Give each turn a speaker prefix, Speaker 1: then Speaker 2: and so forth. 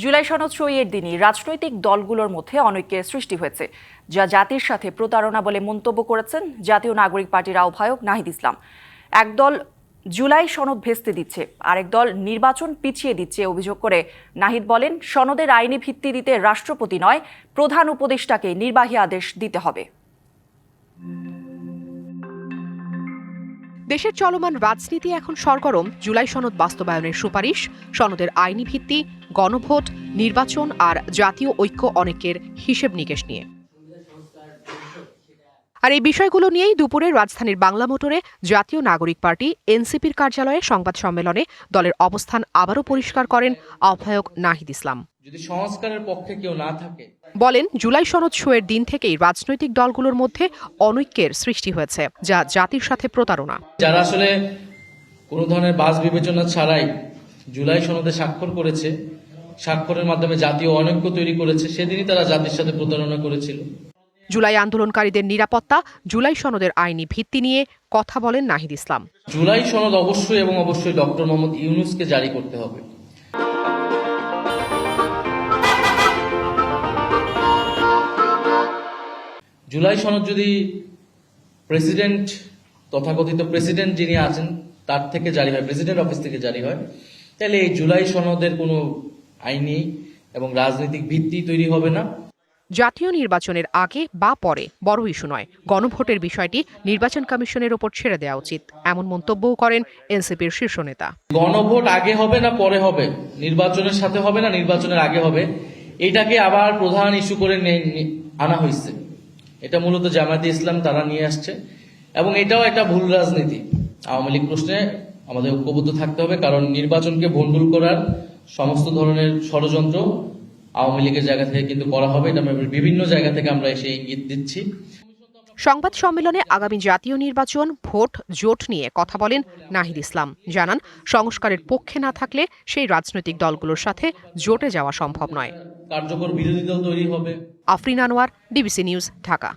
Speaker 1: জুলাই সনদ সইয়ের দিনই রাজনৈতিক দলগুলোর মধ্যে অনৈক্যের সৃষ্টি হয়েছে, যা জাতির সাথে প্রতারণা বলে মন্তব্য করেছেন জাতীয় নাগরিক পার্টির আহ্বায়ক নাহিদ ইসলাম। একদল জুলাই সনদ ভেস্তে দিচ্ছে, আরেক দল নির্বাচন পিছিয়ে দিচ্ছে অভিযোগ করে। নাহিদ বলেন, সনদের আইনি ভিত্তি দিতে রাষ্ট্রপতি নয়, প্রধান উপদেষ্টাকে নির্বাহী আদেশ দিতে হবে।
Speaker 2: দেশের চলমান রাজনীতি এখন সরগরম, জুলাই সনদ বাস্তবায়নের সুপারিশ, সনদের আইনি ভিত্তি, গণভোট, নির্বাচন আর জাতীয় ঐক্য অনেকের হিসেব নিকেশ নিয়ে। আর এই বিষয়গুলো নিয়েই দুপুরে রাজধানীর বাংলা মোটরে জাতীয় নাগরিক পার্টি এনসিপির কার্যালয়ে সংবাদ সম্মেলনে দলের অবস্থান আবারও পরিষ্কার করেন আহ্বায়ক নাহিদ ইসলাম।
Speaker 3: যদি সংস্কারের পক্ষে কেউ না থাকে
Speaker 2: বলেন জুলাই সনদ শোয়ের দিন থেকেই রাজনৈতিক দলগুলোর মধ্যে অনৈক্যের সৃষ্টি হয়েছে যা জাতির সাথে প্রতারণা।
Speaker 3: যারা আসলে কোনো ধরনের বাস বিবেচনা ছাড়াই জুলাই সনদে স্বাক্ষর করেছে স্বাক্ষরের মাধ্যমে জাতীয় অনৈক্য তৈরি করেছে সেদিনই তারা জাতির সাথে প্রতারণা করেছিল।
Speaker 2: জুলাই আন্দোলনকারীদের নিরাপত্তা, জুলাই সনদের আইনি ভিত্তি নিয়ে কথা বলেন নাহিদ ইসলাম।
Speaker 3: জুলাই সনদ অবশ্যই এবং অবশ্যই ডক্টর মোহাম্মদ ইউনুসকে জারি করতে হবে। জুলাই সনদ যদি প্রেসিডেন্ট, তথাকথিত প্রেসিডেন্ট যিনি আছেন, তার থেকে জারি হয়, প্রেসিডেন্ট অফিস থেকে জারি হয়, তাহলে এই জুলাই সনদের কোনো আইনি এবং রাজনৈতিক ভিত্তি তৈরি হবে না।
Speaker 2: জাতীয় নির্বাচনের আগে বা পরে বড় ইস্যু নয়। গণভোটের বিষয়টি নির্বাচন কমিশনের ওপর ছেড়ে দেওয়া উচিত, এমন মন্তব্যও করেন এনসিপির শীর্ষ নেতা।
Speaker 3: গণভোট আগে হবে না পরে হবে? নির্বাচনের সাথে হবে না নির্বাচনের আগে হবে? এটাকে আবার প্রধান ইস্যু করে আনা হয়েছে। এটা মূলত জামায়াতে ইসলাম তারা নিয়ে আসছে। এবং এটাও একটা ভুল রাজনীতি। আওয়ামী লীগ প্রশ্নে আমাদের ঐক্যবদ্ধ থাকতে হবে, কারণ নির্বাচনকে ভণ্ডুল করার সমস্ত ধরনের ষড়যন্ত্র আওয়ামী লীগের জায়গা থেকে কিন্তু করা হবে এটা বিভিন্ন জায়গা থেকে আমরা এসে ইঙ্গিত দিচ্ছি।
Speaker 2: সংবাদ সম্মেলনে আগামী জাতীয় নির্বাচন ভোট জোট নিয়ে কথা বলেন নাহিদ ইসলাম। জানান সংস্কারের পক্ষে না থাকলে সেই রাজনৈতিক দলগুলোর সাথে জোটে যাওয়া সম্ভব নয়।
Speaker 3: কার্যকর বিরোধী দল তৈরি হবে।
Speaker 2: Afrin Anwar DBC news Dhaka.